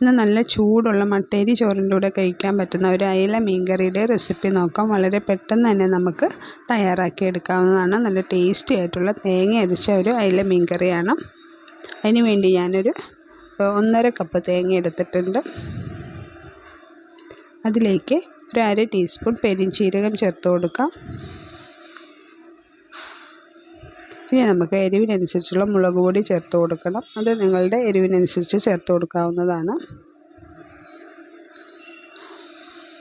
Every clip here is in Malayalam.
ഇന്ന് നല്ല ചൂടുള്ള മട്ടേരി ചോറിന്റെ കൂടെ കഴിക്കാൻ പറ്റുന്ന ഒരു അയല മീൻകറിയുടെ റെസിപ്പി നോക്കാം. വളരെ പെട്ടെന്ന് തന്നെ നമുക്ക് തയ്യാറാക്കി എടുക്കാവുന്നതാണ് നല്ല ടേസ്റ്റി ആയിട്ടുള്ള തേങ്ങ അരച്ച ഒരു അയല മീൻകറിയാണ്. അതിന് വേണ്ടി ഞാനൊരു ഒന്നര കപ്പ് തേങ്ങ എടുത്തിട്ടുണ്ട്. അതിലേക്ക് ഒരു അര ടീസ്പൂൺ പെരിഞ്ചീരകം ചേർത്ത് കൊടുക്കാം. ഇനി നമുക്ക് എരിവിനനുസരിച്ചുള്ള മുളക് പൊടി ചേർത്ത് കൊടുക്കണം. അത് നിങ്ങളുടെ എരിവിനനുസരിച്ച് ചേർത്ത് കൊടുക്കാവുന്നതാണ്.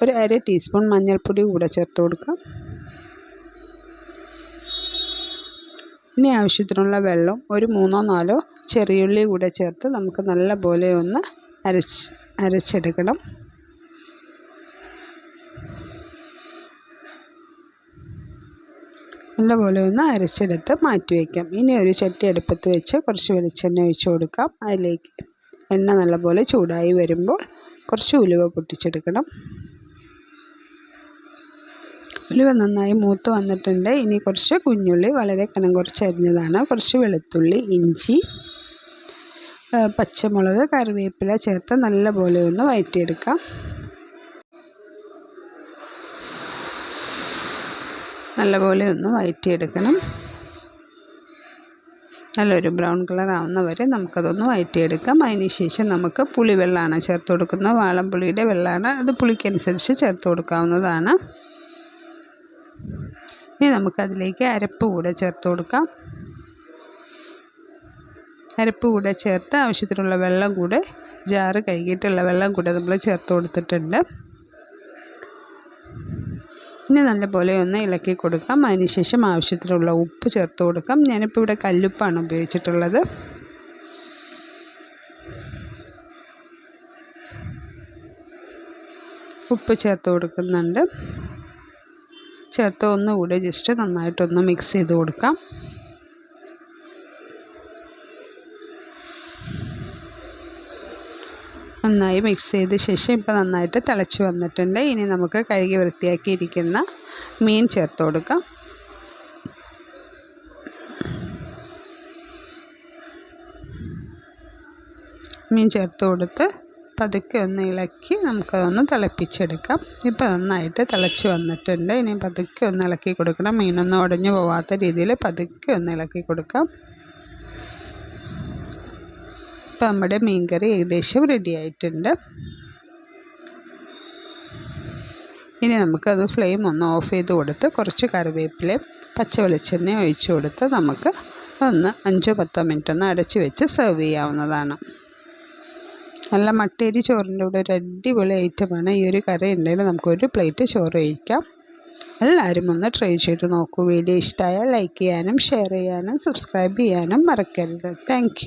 ഒരു അര ടീസ്പൂൺ മഞ്ഞൾപ്പൊടി കൂടെ ചേർത്ത് കൊടുക്കാം. ഇനി ആവശ്യത്തിനുള്ള വെള്ളം ഒരു മൂന്നോ നാലോ ചെറിയുള്ളി കൂടെ ചേർത്ത് നമുക്ക് നല്ല പോലെ ഒന്ന് അരച്ച് അരച്ചെടുക്കണം. നല്ലപോലെ ഒന്ന് അരച്ചെടുത്ത് മാറ്റി വയ്ക്കാം. ഇനി ഒരു ചട്ടി അടുപ്പത്ത് വെച്ച് കുറച്ച് വെളിച്ചെണ്ണ ഒഴിച്ച് കൊടുക്കാം. അതിലേക്ക് എണ്ണ നല്ലപോലെ ചൂടായി വരുമ്പോൾ കുറച്ച് ഉലുവ പൊട്ടിച്ചെടുക്കണം. ഉലുവ നന്നായി മൂത്ത് വന്നിട്ടുണ്ട്. ഇനി കുറച്ച് കുഞ്ഞുള്ളി വളരെ കനം കുറച്ച് അരിഞ്ഞതാണ്. കുറച്ച് വെളുത്തുള്ളി ഇഞ്ചി പച്ചമുളക് കറിവേപ്പില ചേർത്ത് നല്ലപോലെ ഒന്ന് വഴറ്റിയെടുക്കാം നല്ലപോലെ ഒന്ന് വഴറ്റിയെടുക്കണം നല്ലൊരു ബ്രൗൺ കളർ ആവുന്ന വരെ നമുക്കതൊന്ന് വഴറ്റിയെടുക്കാം ശേഷം നമുക്ക് പുളിവെള്ളമാണ് ചേർത്ത് കൊടുക്കുന്നത്. വാളംപുളിയുടെ വെള്ളമാണ്. അത് പുളിക്കനുസരിച്ച് ചേർത്ത് കൊടുക്കാവുന്നതാണ്. ഇനി നമുക്കതിലേക്ക് അരപ്പ് കൂടെ ചേർത്ത് കൊടുക്കാം. അരപ്പ് കൂടെ ചേർത്ത് ആവശ്യത്തിനുള്ള വെള്ളം കൂടെ ജാറ് കഴുകിയിട്ടുള്ള വെള്ളം കൂടെ നമ്മൾ ചേർത്ത് കൊടുത്തിട്ടുണ്ട്. ഇനി നല്ലപോലെ ഒന്ന് ഇളക്കി കൊടുക്കാം. അതിനുശേഷം ആവശ്യത്തിനുള്ള ഉപ്പ് ചേർത്ത് കൊടുക്കാം. ഞാനിപ്പോൾ ഇവിടെ കല്ലുപ്പാണ് ഉപയോഗിച്ചിട്ടുള്ളത്. ഉപ്പ് ചേർത്ത് കൊടുക്കുന്നുണ്ട്. ചേർത്ത് ഒന്നുകൂടി ജസ്റ്റ് നന്നായിട്ടൊന്ന് മിക്സ് ചെയ്ത് കൊടുക്കാം. നന്നായി മിക്സ് ചെയ്ത ശേഷം ഇപ്പോൾ നന്നായിട്ട് തിളച്ച് വന്നിട്ടുണ്ട്. ഇനി നമുക്ക് കഴുകി വൃത്തിയാക്കിയിരിക്കുന്ന മീൻ ചേർത്ത് കൊടുക്കാം. മീൻ ചേർത്ത് കൊടുത്ത് പതുക്കെ ഒന്ന് ഇളക്കി നമുക്കതൊന്ന് തിളപ്പിച്ചെടുക്കാം. ഇപ്പോൾ നന്നായിട്ട് തിളച്ച് വന്നിട്ടുണ്ട്. ഇനി പതുക്കെ ഒന്ന് ഇളക്കി കൊടുക്കണം. മീനൊന്നും ഉടഞ്ഞു പോവാത്ത രീതിയിൽ പതുക്കെ ഒന്ന് ഇളക്കി കൊടുക്കാം. ഇപ്പോൾ നമ്മുടെ മീൻകറി ഏകദേശം റെഡി ആയിട്ടുണ്ട്. ഇനി നമുക്കത് ഫ്ലെയിം ഒന്ന് ഓഫ് ചെയ്ത് കൊടുത്ത് കുറച്ച് കറിവേപ്പിലയും പച്ച വെളിച്ചെണ്ണ ഒഴിച്ചു കൊടുത്ത് നമുക്ക് ഒന്ന് അഞ്ചോ പത്തോ മിനിറ്റ് ഒന്ന് അടച്ച് വെച്ച് സെർവ് ചെയ്യാവുന്നതാണ്. നല്ല മട്ടേരി ചോറിന്റെ കൂടെ ഒരു അടിപൊളി ഐറ്റമാണ് ഈ ഒരു കറി ഉണ്ടെങ്കിൽ നമുക്കൊരു പ്ലേറ്റ് ചോറ് കഴിക്കാം. എല്ലാവരും ഒന്ന് ട്രൈ ചെയ്ത് നോക്കൂ. വീഡിയോ ഇഷ്ടമായാൽ ലൈക്ക് ചെയ്യാനും ഷെയർ ചെയ്യാനും സബ്സ്ക്രൈബ് ചെയ്യാനും മറക്കരുത്. താങ്ക്